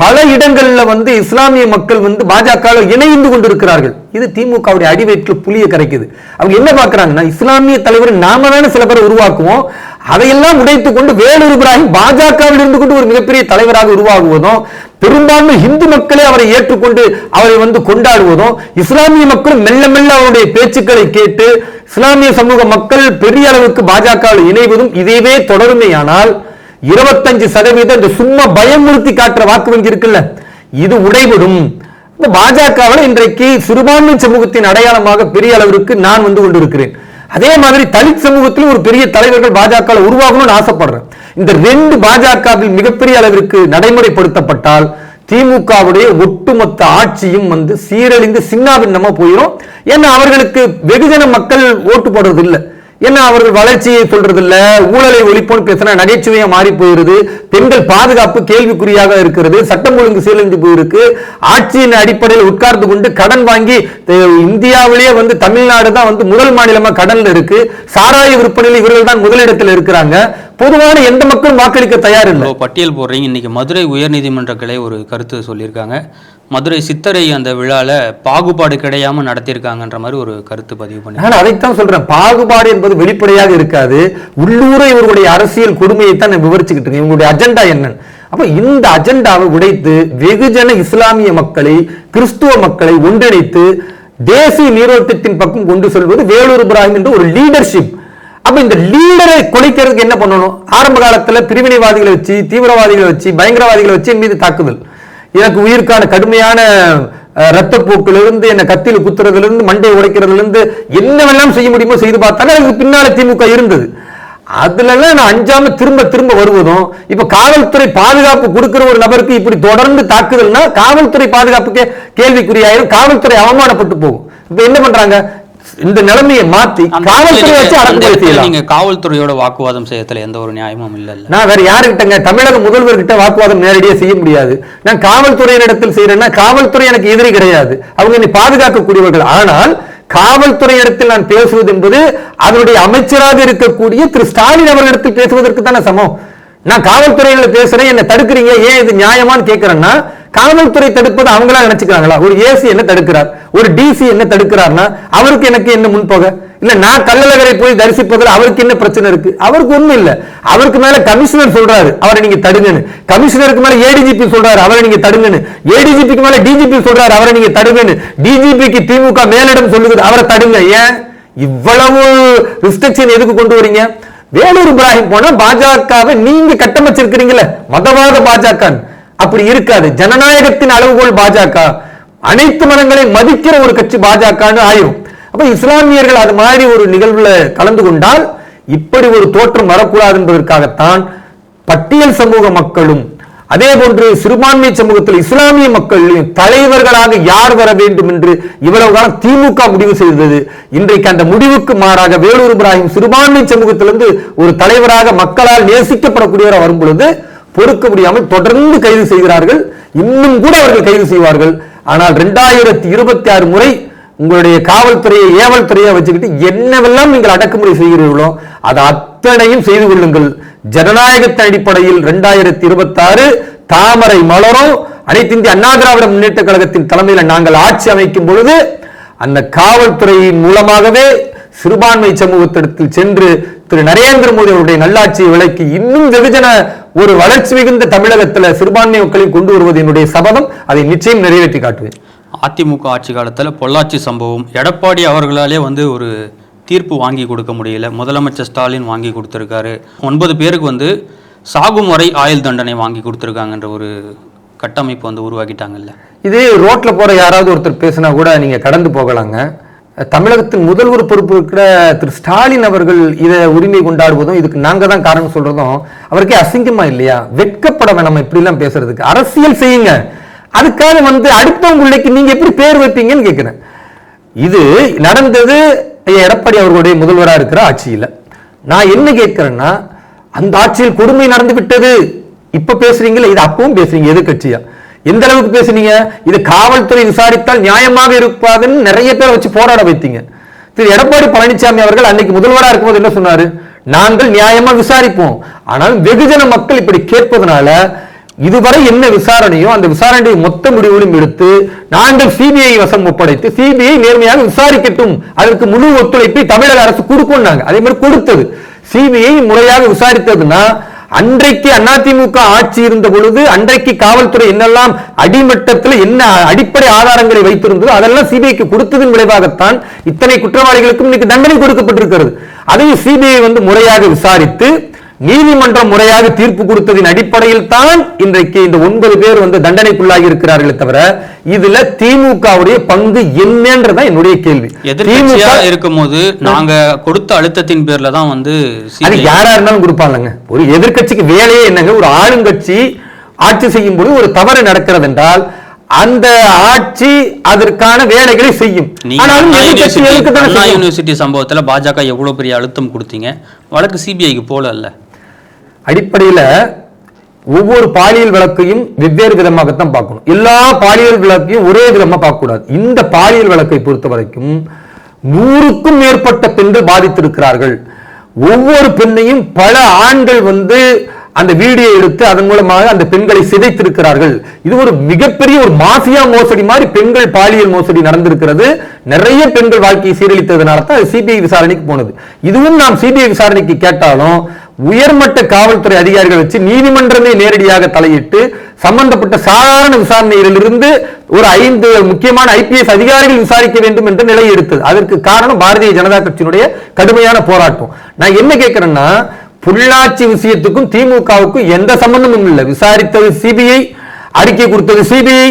S1: பல இடங்கள்ல வந்து இஸ்லாமிய மக்கள் வந்து பாஜக இணைந்து கொண்டிருக்கிறார்கள். இது திமுகவுடைய அடிவயிற்றில் புளிய கரைக்குது. அவங்க என்ன பார்க்கறாங்கன்னா இஸ்லாமிய தலைவர் நாம தானே சில பேரை உருவாக்குவோம். அதையெல்லாம் உடைத்து கொண்டு வேலூர் இப்ராஹிம் பாஜகவில் இருந்து கொண்டு ஒரு மிகப்பெரிய தலைவராக உருவாகுவதும் பெரும்பான்மை இந்து மக்களே அவரை ஏற்றுக்கொண்டு அவரை வந்து கொண்டாடுவதும் இஸ்லாமிய மக்கள் மெல்ல மெல்ல அவருடைய பேச்சுக்களை கேட்டு இஸ்லாமிய சமூக மக்கள் பெரிய அளவுக்கு பாஜகவில் இணைவதும் இதேவே தொடருமேயானால் இருபத்தஞ்சு சதவீதம் இந்த சும்மா பயமுறுத்தி காட்டுற வாக்கு வங்கி இருக்குல்ல? இது உடைபடும் இந்த பாஜகவில் இன்றைக்கு சிறுபான்மை சமூகத்தின் அடையாளமாக பெரிய அளவிற்கு நான் வந்து கொண்டிருக்கிறேன். அதே மாதிரி தலித் சமூகத்திலும் ஒரு பெரிய தலைவர்கள் பாஜக உருவாகணும்னு ஆசைப்படுறேன். இந்த ரெண்டு பாஜகவில் மிகப்பெரிய அளவிற்கு நடைமுறைப்படுத்தப்பட்டால் திமுகவுடைய ஒட்டுமொத்த ஆட்சியும் வந்து சீரழிந்து சின்னாபின்னமா போயிடும் ஏன்னா அவர்களுக்கு வெகுஜன மக்கள் ஓட்டு போடுறது இல்லை ஏன்னா அவர்கள் வளர்ச்சியை சொல்றது இல்ல ஊழலை ஒழிப்போன்னு பேசினா நகைச்சுவையா மாறி போயிருது. பெண்கள் பாதுகாப்பு கேள்விக்குறியாக இருக்கிறது. சட்டம் ஒழுங்கு சீரழிந்து போயிருக்கு. ஆட்சியின் அடிப்படையில் உட்கார்ந்து கொண்டு கடன் வாங்கி இந்தியாவிலேயே வந்து தமிழ்நாடு தான் வந்து முதல் மாநிலமா கடன்ல இருக்கு. சாராய விற்பனையில் இவர்கள் தான் முதலிடத்தில் இருக்கிறாங்க. பொதுவான எந்த மக்களும் வாக்களிக்க தயார் இல்லை
S2: பட்டியல் போடுறீங்க. இன்னைக்கு மதுரை உயர்நீதிமன்ற கிளை ஒரு கருத்து சொல்லியிருக்காங்க. மதுரை சித்தரை அந்த விழால பாகுபாடு கிடையாம நடத்தியிருக்காங்கன்ற மாதிரி ஒரு கருத்து பதிவு பண்ணி
S1: நான் அதைத்தான் சொல்றேன். பாகுபாடு என்பது வெளிப்படையாக இருக்காது. உள்ளூர இவர்களுடைய அரசியல் கொடுமையை தான் நான் விவரிச்சுக்கிட்டு இருக்கேன். இவங்களுடைய அஜெண்டா என்னன்னு. அப்ப இந்த அஜெண்டாவை உடைத்து வெகுஜன இஸ்லாமிய மக்களை கிறிஸ்துவ மக்களை ஒன்றிணைத்து தேசிய நீரோட்டத்தின் பக்கம் கொண்டு செல்வது வேலூர் இப்ராஹிம் என்ற ஒரு லீடர்ஷிப் அப்ப இந்த லீடரை குலைக்கிறதுக்கு என்ன பண்ணணும்? ஆரம்ப காலத்துல பிரிவினைவாதிகளை வச்சு தீவிரவாதிகளை வச்சு பயங்கரவாதிகளை வச்சு என் மீது தாக்குதல். எனக்கு உயிருக்கான கடுமையான அஹ், ரத்தப்போக்கிலிருந்து என்ன கத்தியில் குத்துறதுல இருந்து மண்டையை உடைக்கிறதுல இருந்து என்னவெல்லாம் செய்ய முடியுமோ செய்து பார்த்தாலும் அதுக்கு பின்னால் திமுக இருந்தது. அதுலலாம் நான் அஞ்சாம திரும்ப திரும்ப வருவதும் இப்ப காவல்துறை பாதுகாப்பு கொடுக்கிற ஒரு நபருக்கு இப்படி தொடர்ந்து தாக்குதல்னா காவல்துறை பாதுகாப்புக்கே கேள்விக்குறியாயிரும் காவல்துறை அவமானப்பட்டு போகும். இப்ப என்ன பண்றாங்க? இந்த நிலைமையை மாத்தி காவல்துறை வச்சு அடக்குமுறை செய்யலாம்.
S2: நீங்க காவல்துறையோட வாக்குவாதம் செய்யறதுல எந்த ஒரு நியாயமும் இல்லைல்ல
S1: நான் வேற யாருக்கிட்டங்க தமிழக முதல்வர்கிட்ட வாக்குவாதம் நேரடியாக செய்ய முடியாது. நான் காவல்துறையினிடத்தில் செய்யறேன்னா காவல்துறை எனக்கு எதிரி கிடையாது. அவங்க என்னை பாதுகாக்கக்கூடியவர்கள். ஆனால் காவல்துறையிடத்தில் நான் பேசுவது என்பது அதனுடைய அமைச்சராக இருக்கக்கூடிய திரு ஸ்டாலின் அவர்களிடத்தில் பேசுவதற்கு தானே சமம். நான் காவல்துறையில பேசுறேன் என்ன தடுக்கிறீங்க ஏன் இது நியாயமான்னு கேட்கிறேன்னா காவல்துறை தடுப்பது அவங்களா நினைச்சுக்கிறாங்களா? ஒரு ஏசி என்ன தடுக்கிறார்? ஒரு டிசி என்ன தடுக்கிறார்னா அவருக்கு எனக்கு என்ன முன்போக? இல்ல நான் கள்ளழகரை போய் தரிசிப்பதில் அவருக்கு என்ன பிரச்சனை இருக்கு? அவருக்கு ஒண்ணும் இல்ல. அவருக்கு மேல கமிஷனர் சொல்றாரு அவரை நீங்க தடுங்கன்னு. கமிஷனருக்கு மேல ஏடிஜிபி சொல்றாரு அவரை நீங்க தடுங்கன்னு. ஏடிஜிபிக்கு மேல டிஜிபி சொல்றாரு அவரை நீங்க தடுங்கன்னு. டிஜிபிக்கு திமுக மேலிடம் சொல்லுது அவரை தடுங்க. ஏன்? இவ்வளவு ரிஸ்ட்ரிக்ஷன் எதுக்கு கொண்டு வரீங்க? வேலூர் இப்ராஹிம் போனா பாஜகவை நீங்க கட்டமைச்சிருக்கிறீங்களே மதவாத பாஜக அப்படி இருக்காது. ஜனநாயகத்தின் அளவுகோல் பாஜக. அனைத்து மதங்களையும் மதிக்கிற ஒரு கட்சி பாஜகன்னு ஆயிரும். அப்ப இஸ்லாமியர்கள் அது மாதிரி ஒரு நிகழ்வுல கலந்து கொண்டால் இப்படி ஒரு தோற்றம் வரக்கூடாது என்பதற்காகத்தான் பட்டியல் சமூக மக்களும் அதே போன்று சிறுபான்மை சமூகத்தில் இஸ்லாமிய மக்களின் தலைவர்களாக யார் வர வேண்டும் என்று இவ்வளவு காலம் திமுக முடிவு செய்தது. இன்றைக்கு அந்த முடிவுக்கு மாறாக வேலூர் இப்ராஹிம் சிறுபான்மை சமூகத்திலிருந்து ஒரு தலைவராக மக்களால் நேசிக்கப்படக்கூடியவராக வரும் பொழுது பொறுக்க முடியாமல் தொடர்ந்து கைது செய்கிறார்கள். இன்னும் கூட அவர்கள் கைது செய்வார்கள். ஆனால் ரெண்டாயிரத்தி இருபத்தி ஆறு முறை உங்களுடைய காவல்துறையை ஏவல் துறையை வச்சுக்கிட்டு என்னவெல்லாம் நீங்கள் அடக்குமுறை செய்கிறீர்களோ அது அத்தனையும் செய்து கொள்ளுங்கள். ஜனநாயகத்தின் அடிப்படையில் ரெண்டாயிரத்தி இருபத்தி ஆறு தாமரை மலரும். அனைத்து இந்திய அண்ணா திராவிட முன்னேற்ற கழகத்தின் தலைமையில் நாங்கள் ஆட்சி அமைக்கும் பொழுது அந்த காவல்துறையின் மூலமாகவே சிறுபான்மை சமூகத்திடத்தில் சென்று திரு நரேந்திர மோடி அவருடைய நல்லாட்சியை விலக்கி இன்னும் வெகுஜன ஒரு வளர்ச்சி மிகுந்த தமிழகத்துல சிறுபான்மை மக்களை கொண்டு வருவது என்னுடைய சபதம். அதை நிச்சயம் நிறைவேற்றி காட்டுவேன்.
S2: அதிமுக ஆட்சி காலத்துல பொள்ளாச்சி சம்பவம். எடப்பாடி அவர்களாலே வந்து ஒரு தீர்ப்பு வாங்கி கொடுக்க முடியல. முதலமைச்சர் ஸ்டாலின் வாங்கி கொடுத்துருக்காரு. ஒன்பது பேருக்கு வந்து சாகுமுறை ஆயுள் தண்டனை வாங்கி கொடுத்துருக்காங்கன்ற ஒரு கட்டமைப்பு வந்து உருவாக்கிட்டாங்கல்ல.
S1: இதே ரோட்ல போற யாராவது ஒருத்தர் பேசினா கூட நீங்க கடந்து போகலாங்க. தமிழகத்தின் முதல்வர் பொறுப்பு இருக்கிற திரு ஸ்டாலின் அவர்கள் இதை உரிமை கொண்டாடுவதும் இதுக்கு நாங்க தான் காரணம் சொல்றதும் அவருக்கே அசிங்கமா இல்லையா? வெட்கப்பட வேணாம் இப்படிலாம் பேசுறதுக்கு. அரசியல் செய்யுங்க. அதுக்காக வந்து அடுத்தவங்க நீங்கள் நீங்க எப்படி பேர் வைப்பீங்கன்னு கேட்குறேன் இது நடந்தது எடப்பாடி அவர்களுடைய முதல்வராக இருக்கிற ஆட்சியில். நான் என்ன கேட்குறேன்னா அந்த ஆட்சியில் கொடுமை நடந்து விட்டது. இப்ப பேசுறீங்களா இது அப்பவும் பேசுறீங்க எதிர்கட்சியாக எந்த அளவுக்கு பேசுனீங்க? இது காவல்துறை விசாரித்தால் நியாயமாக இருப்பாதுன்னு நிறைய பேரை வச்சு போராட வைத்தீங்க. திரு. எடப்பாடி பழனிசாமி அவர்கள் அன்னைக்கு முதல்வராக இருக்கும்போது என்ன சொன்னாரு? நாங்கள் நியாயமா விசாரிப்போம். ஆனால் வெகுஜன மக்கள் இப்படி கேட்பதனால இதுவரை என்ன விசாரணையோ அந்த விசாரணையை மொத்த முடிவுகளும் எடுத்து நாங்கள் சிபிஐ வசம் ஒப்படைத்து சிபிஐ நேர்மையாக விசாரிக்கட்டும். அதற்கு முழு ஒத்துழைப்பை தமிழக அரசு கொடுக்கும்னாங்க. அதே மாதிரி கொடுத்தது. சிபிஐ முறையாக விசாரித்ததுன்னா அன்றைக்கு அதிமுக ஆட்சி இருந்த பொழுது அன்றைக்கு காவல்துறை என்னெல்லாம் அடிமட்டத்தில் என்ன அடிப்படை ஆதாரங்களை வைத்திருந்ததோ அதெல்லாம் சிபிஐக்கு கொடுத்ததன் விளைவாகத்தான் இத்தனை குற்றவாளிகளுக்கும் இன்னைக்கு தண்டனை கொடுக்கப்பட்டிருக்கிறது. அதையும் சிபிஐ வந்து முறையாக விசாரித்து நீதிமன்றம் முறையாக தீர்ப்பு கொடுத்ததின் அடிப்படையில் தான் இன்றைக்கு இந்த ஒன்பது பேர் வந்து தண்டனைக்குள்ளாகி இருக்கிறார்களே தவிர இதுல திமுகவுடைய பங்கு என்னன்றதான் என்னுடைய கேள்வி. திமுக
S2: இருக்கும்போது நாங்க கொடுத்த அழுத்தத்தின் பேர்ல தான் வந்து
S1: அது யாரா இருந்தாலும் கொடுப்பாங்க ஒரு எதிர்க்கட்சிக்கு வேலையே என்னங்க? ஒரு ஆளுங்கட்சி ஆட்சி செய்யும் பொழுது ஒரு தவறு நடக்கிறது என்றால் அந்த ஆட்சி அதற்கான வேலைகளை செய்யும்.
S2: யூனிவர்சிட்டி சம்பவத்துல பாஜக எவ்வளவு பெரிய அழுத்தம் கொடுத்தீங்க? வழக்கு சிபிஐக்கு போல இல்ல?
S1: அடிப்படையில ஒவ்வொரு பாலியல் வழக்கையும் வெவ்வேறு விதமாகத்தான் பார்க்கணும். எல்லா பாலியல் வழக்கையும் ஒரே விதமா பார்க்கக்கூடாது. இந்த பாலியல் வழக்கை பொறுத்த வரைக்கும் நூறுக்கும் மேற்பட்ட பெண்கள் பாதித்திருக்கிறார்கள். ஒவ்வொரு பெண்ணையும் பல ஆண்கள் வந்து அந்த வீடியோ எடுத்து அதன் மூலமாக அந்த பெண்களை சிதைத்திருக்கிறார்கள். இது ஒரு மிகப்பெரிய ஒரு மாஃபியா மோசடி மாதிரி பெண்கள் பாலியல் மோசடி நடந்திருக்கிறது. நிறைய பெண்கள் வாழ்க்கையை சீரழித்ததுனால தான் சிபிஐ விசாரணைக்கு போனது. இதுவும் நாம் சிபிஐ விசாரணைக்கு கேட்டாலும் உயர்மட்ட காவல்துறை அதிகாரிகள் வச்சு நீதிமன்றமே நேரடியாக தலையிட்டு சம்பந்தப்பட்ட சாதாரண விசாரணையிலிருந்து ஒரு ஐந்து முக்கியமான ஐபிஎஸ் அதிகாரிகள் விசாரிக்க வேண்டும் என்ற நிலை எடுத்தது. அதற்கு காரணம் பாரதிய ஜனதா கட்சியினுடைய கடுமையான போராட்டம். நான் என்ன கேட்கிறேன்னா பொள்ளாச்சி விஷயத்துக்கும் திமுகவுக்கும் எந்த சம்பந்தமும் இல்லை. விசாரித்தது சிபிஐ அறிக்கை கொடுத்தது சிபிஐ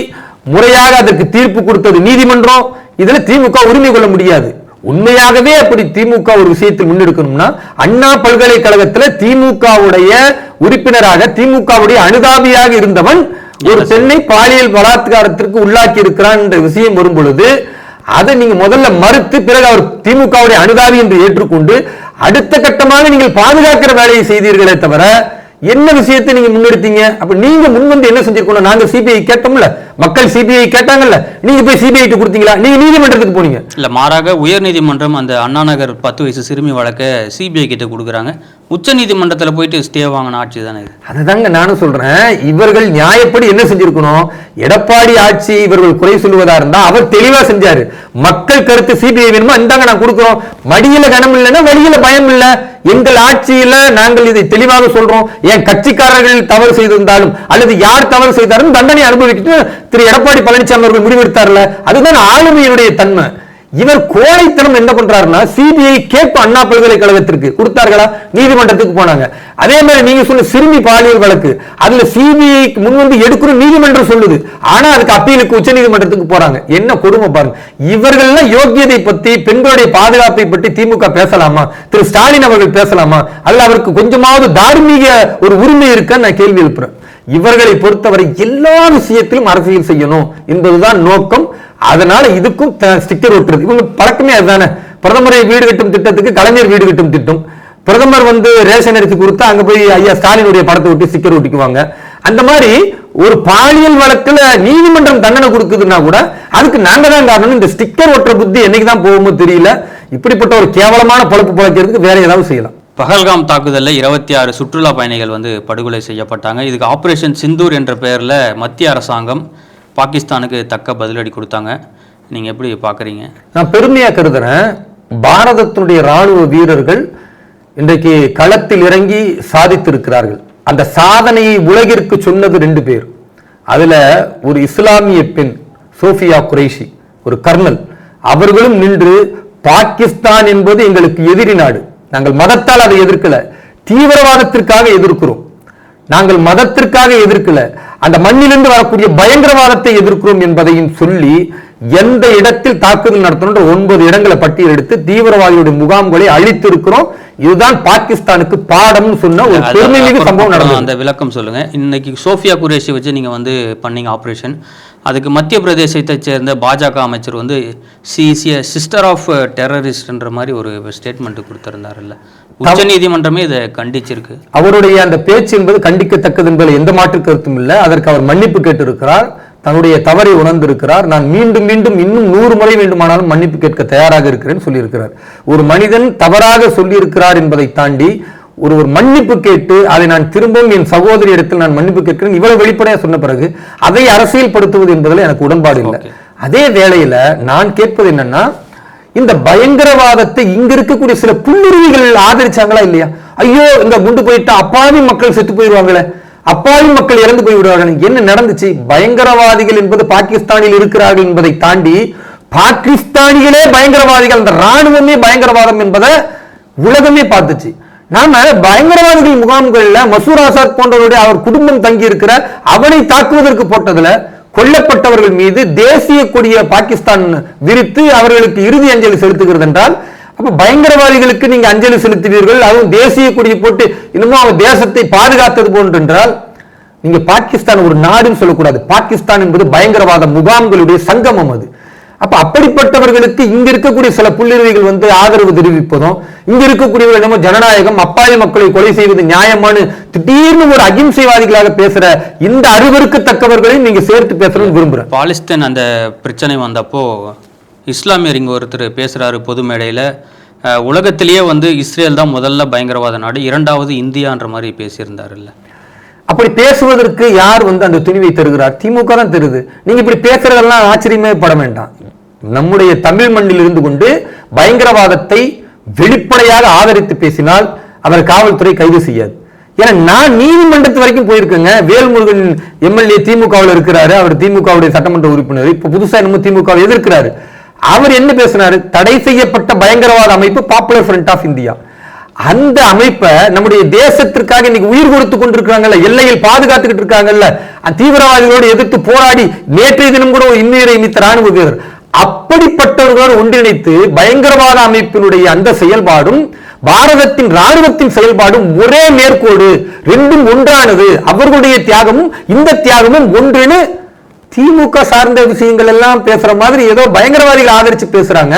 S1: முறையாக அதற்கு தீர்ப்பு கொடுத்தது நீதிமன்றம். இதில் திமுக உரிமை கொள்ள முடியாது. உண்மையாகவே அப்படி திமுக ஒரு விஷயத்தில் முன்னெடுக்கணும்னா அண்ணா பல்கலைக்கழகத்தில் திமுகவுடைய உறுப்பினராக திமுகவுடைய அனுதாபியாக இருந்தவன் ஒரு பெண்ணை பாலியல் பலாத்காரத்திற்கு உள்ளாக்கி இருக்கிறான் என்ற விஷயம் வரும் பொழுது அதை நீங்க முதல்ல மறுத்து பிறகு அவர் திமுகவுடைய அனுதாபி என்று ஏற்றுக்கொண்டு அடுத்த கட்டமாக நீங்கள் பாதுகாக்கிற வேலையை செய்தீர்களே தவிர என்ன விஷயத்தை நீங்க முன்னெடுத்தீங்க? அப்ப நீங்க முன்வந்து என்ன செஞ்சிருக்கணும்? நாங்க சிபிஐ கேட்டோம்ல. மக்கள் சிபிஐ கேட்டாங்கல்ல. நீங்க போய் சிபிஐ கொடுத்தீங்களா? நீங்க நீதிமன்றத்துக்கு போனீங்க.
S2: இல்ல மாறாக உயர்நீதிமன்றம் அந்த அண்ணா நகர் பத்து வயசு சிறுமி வழக்க சிபிஐ கிட்ட கொடுக்குறாங்க. உச்சநீதிமன்றத்தில் போயிட்டு ஸ்டே வாங்கின ஆட்சி தானே இது?
S1: அதுதாங்க நானும் சொல்றேன். இவர்கள் நியாயப்படி என்ன செஞ்சிருக்கணும்? எடப்பாடி ஆட்சி இவர்கள் குறை சொல்லுவதா இருந்தா அவர் தெளிவா செஞ்சாரு. மக்கள் கருத்து சிபிஐ வேணுமா? இந்தாங்க நான் கொடுக்குறோம். மடியில கனம் இல்லைன்னா வழியில பயம் இல்ல. எங்கள் ஆட்சியில நாங்கள் இதை தெளிவாக சொல்றோம். என் கட்சிக்காரர்கள் தவறு செய்திருந்தாலும் அல்லது யார் தவறு செய்தாலும் தண்டனை அனுபவிக்கிட்டு திரு எடப்பாடி பழனிசாமி அவர்கள் முடிவெடுத்தார்ல. அதுதான் ஆளுமையினுடைய தன்மை. இவர் கோழைத்தனம் என்ன பண்றாருன்னா சிபிஐ கேட்பு அண்ணா பல்கலைக்கழகத்திற்கு கொடுத்தார்களா? நீதிமன்றத்துக்கு போனாங்க. அதே மாதிரி நீங்க சொன்ன சிறுமி பாலியல் வழக்கு அதுல சிபிஐ முன் வந்து எடுக்கணும் நீதிமன்றம் சொல்லுது. ஆனா அதுக்கு அப்பீலுக்கு உச்ச நீதிமன்றத்துக்கு போறாங்க. என்ன கொடுமை பாருங்க. இவர்கள்லாம் யோக்கியதை பத்தி பெண்களுடைய பாதுகாப்பை பற்றி திமுக பேசலாமா? திரு ஸ்டாலின் அவர்கள் பேசலாமா? அல்ல அவருக்கு கொஞ்சமாவது தார்மீக ஒரு உரிமை இருக்கான்னு நான் கேள்வி எழுப்புறேன். இவர்களை பொறுத்தவரை எல்லா விஷயத்திலும் அரசியல் செய்யணும் என்பதுதான் நோக்கம். அதனால இதுக்கும் ஸ்டிக்கர் ஒட்டுறது. இவங்க பழக்கமே அதுதானே. பிரதமரை வீடு கட்டும் திட்டத்துக்கு கலைஞர் வீடு கட்டும் திட்டம். பிரதமர் வந்து ரேஷன் அரிசி கொடுத்தா அங்க போய் ஐயா ஸ்டாலினுடைய படத்தை ஒட்டி ஸ்டிக்கர் ஒட்டிக்குவாங்க. அந்த மாதிரி ஒரு பாலியல் வழக்குல நீதிமன்றம் தண்டனை கொடுக்குதுன்னா கூட அதுக்கு நாங்க தான் காரணம். இந்த ஸ்டிக்கர் ஒட்டுற புத்தி என்னைக்கு தான் போகுமோ தெரியல. இப்படிப்பட்ட ஒரு கேவலமான பொழப்பு பழக்கிறதுக்கு வேற ஏதாவது செய்யலாம்.
S2: பகல்காம் தாக்குதலில் இருபத்தி ஆறு சுற்றுலா பயணிகள் வந்து படுகொலை செய்யப்பட்டாங்க. இதுக்கு ஆப்ரேஷன் சிந்தூர் என்ற பெயரில் மத்திய அரசாங்கம் பாகிஸ்தானுக்கு தக்க பதிலடி கொடுத்தாங்க. நீங்கள் எப்படி பார்க்குறீங்க
S1: நான் பெருமையாக கருதுகிறேன் பாரதத்தினுடைய ராணுவ வீரர்கள் இன்றைக்கு களத்தில் இறங்கி சாதித்திருக்கிறார்கள். அந்த சாதனையை உலகிற்கு சொன்னது ரெண்டு பேர். அதில் ஒரு இஸ்லாமிய பெண் சோஃபியா குரேஷி ஒரு கர்னல். அவர்களும் நின்று பாகிஸ்தான் என்பது எங்களுக்கு எதிரி நாடு. நாங்கள் மதத்தால் அதை எதிர்க்கல. தீவிரவாதத்திற்காக எதிர்க்கிறோம். நாங்கள் மதத்திற்காக எதிர்க்கல. அந்த மண்ணிலிருந்து வரக்கூடிய பயங்கரவாதத்தை எதிர்க்கிறோம் என்பதையும் சொல்லி எந்த இடத்தில் தாக்குதல் நடத்தணும் ஒன்பது இடங்களை பட்டியலெடுத்து தீவிரவாதிகளுடைய முகாம்களை அழித்து இருக்கிறோம் இதுதான் பாகிஸ்தானுக்கு பாடம்னு சொன்ன ஒரு
S2: அது
S1: பெருமை மிகு
S2: அப்புறம்
S1: சம்பவம் நடந்தது.
S2: அந்த விளக்கம் சொல்லுங்க. இன்னைக்கு சோஃபியா குரேஷி வச்சு நீங்க வந்து பண்ணீங்க ஆபரேஷன் அதுக்கு மத்திய பிரதேசத்தை சேர்ந்த பாஜக அமைச்சர் வந்து சிசிய சிஸ்டர் ஆஃப் டெரரிஸ்ட்ன்ற மாதிரி ஒரு ஸ்டேட்மெண்ட் கொடுத்திருந்தாருல்ல. உச்ச நீதிமன்றமே இதை கண்டிச்சிருக்கு.
S1: அவருடைய அந்த பேச்சு என்பது கண்டிக்கத்தக்கது என்பதில் எந்த மாற்று கருத்தும் இல்லை. அதற்கு அவர் மன்னிப்பு கேட்டிருக்கிறார். தன்னுடைய தவறை உணர்ந்திருக்கிறார். நான் மீண்டும் மீண்டும் இன்னும் நூறு முறை வேண்டுமானாலும் மன்னிப்பு கேட்க தயாராக இருக்கிறேன் சொல்லியிருக்கிறார். ஒரு மனிதன் தவறாக சொல்லியிருக்கிறார் என்பதை தாண்டி ஒரு ஒரு மன்னிப்பு கேட்டு அதை நான் திரும்பவும் என் சகோதரி இடத்தில் நான் மன்னிப்பு கேட்கிறேன். இவ்வளவு வெளிப்படையா சொன்ன பிறகு அதை அரசியல்படுத்துவது என்பதில் எனக்கு உடன்பாடு இல்லை. அதே வேளையில நான் கேட்பது என்னன்னா இந்த பயங்கரவாதத்தை இங்க இருக்கக்கூடிய சில புல்லுருவிகள் ஆதரிச்சாங்களா இல்லையா? ஐயோ இந்த குண்டு போயிட்டா அப்பாவி மக்கள் செத்து போயிடுவாங்களே. அப்பாவி மக்கள் இறந்து போய் விடுவார்கள் என்ன நடந்துச்சு? பயங்கரவாதிகள் என்பது பாகிஸ்தானில் இருக்கிறார்கள் என்பதை தாண்டி பாகிஸ்தானிகளே பயங்கரவாதிகள். அந்த ராணுவமே பயங்கரவாதம் என்பதை உலகமே பார்த்துச்சு. நாம பயங்கரவாதிகள் முகாம்கள்ல மசூர் ஆசாத் போன்றவருடைய அவர் குடும்பம் தங்கி இருக்கிற அவனை தாக்குவதற்கு போட்டதுல கொல்லப்பட்டவர்கள் மீது தேசிய கொடிய பாகிஸ்தான் விரித்து அவர்களுக்கு இறுதி அஞ்சலி செலுத்துகிறது என்றால் அப்ப பயங்கரவாதிகளுக்கு நீங்க அஞ்சலி செலுத்துவீர்கள் அதுவும் தேசிய கொடியை போட்டு இன்னமும் அவன் தேசத்தை பாதுகாத்தது போன்றென்றால் நீங்க பாகிஸ்தான் ஒரு நாடுன்னு சொல்லக்கூடாது. பாகிஸ்தான் என்பது பயங்கரவாத முகாம்களுடைய சங்கமம் அது. அப்ப அப்படிப்பட்டவர்களுக்கு இங்க இருக்கக்கூடிய சில புள்ளிறுவிகள் வந்து ஆதரவு தெரிவிப்பதும் இங்க இருக்கக்கூடியவர்கள் என்னமோ ஜனநாயகம் அப்பாவி மக்களை கொலை செய்வது நியாயமானு திடீர்னு ஒரு அகிம்சைவாதிகளாக பேசுற இந்த அறிவறுக்கத்தக்கவர்களையும் நீங்க சேர்த்து பேசணும்னு விரும்புறேன்.
S2: பாலிஸ்தீன் அந்த பிரச்சனை வந்தப்போ இஸ்லாமியர் இங்க ஒருத்தர் பேசுறாரு பொது மேடையில. உலகத்திலேயே வந்து இஸ்ரேல் தான் முதல்ல பயங்கரவாத நாடு இரண்டாவது இந்தியான்ற மாதிரி பேசியிருந்தாருல்ல.
S1: அப்படி பேசுவதற்கு யார் வந்து அந்த துணிவை தருகிறார்? திமுக தான் தருது. நீங்க இப்படி பேசுறதெல்லாம் ஆச்சரியமே பட வேண்டாம். நம்முடைய தமிழ் மண்ணில் இருந்து கொண்டு பயங்கரவாதத்தை வெளிப்படையாக ஆதரித்து பேசினால் அவர் காவல்துறை கைது செய்யாது. ஏன்னா நான் நீதிமன்றத்து வரைக்கும் போயிருக்கேங்க. வேல்முருகன் எம்எல்ஏ திமுகவில் இருக்கிறாரு. அவர் திமுகவுடைய சட்டமன்ற உறுப்பினர். இப்போ புதுசா என்னமோ திமுகவை எதிர்க்கிறாரு. அவர் என்ன பேசினாரு? தடை செய்யப்பட்ட பயங்கரவாத அமைப்பு பாப்புலர் ஃப்ரண்ட் ஆஃப் இந்தியா அந்த அமைப்பை நம்முடைய தேசத்திற்காக இன்னைக்கு உயிர் கொடுத்து கொண்டிருக்காங்கல்ல எல்லையில் பாதுகாத்துக்கிட்டு இருக்காங்கல்ல தீவிரவாதிகளோடு எதிர்த்து போராடி நேற்றைய தினம் கூட ஒரு இன்னுயிரை மித்த ராணுவ வீரர். அப்படிப்பட்டவர்களோடு ஒன்றிணைத்து பயங்கரவாத அமைப்பினுடைய அந்த செயல்பாடும் பாரதத்தின் ராணுவத்தின் செயல்பாடும் ஒரே மேற்கோடு ரெண்டும் ஒன்றானது. அவர்களுடைய தியாகமும் இந்த தியாகமும் ஒன்றுன்னு திமுக சார்ந்த விஷயங்கள் எல்லாம் பேசுற மாதிரி ஏதோ பயங்கரவாதிகள் ஆதரிச்சு பேசுறாங்க.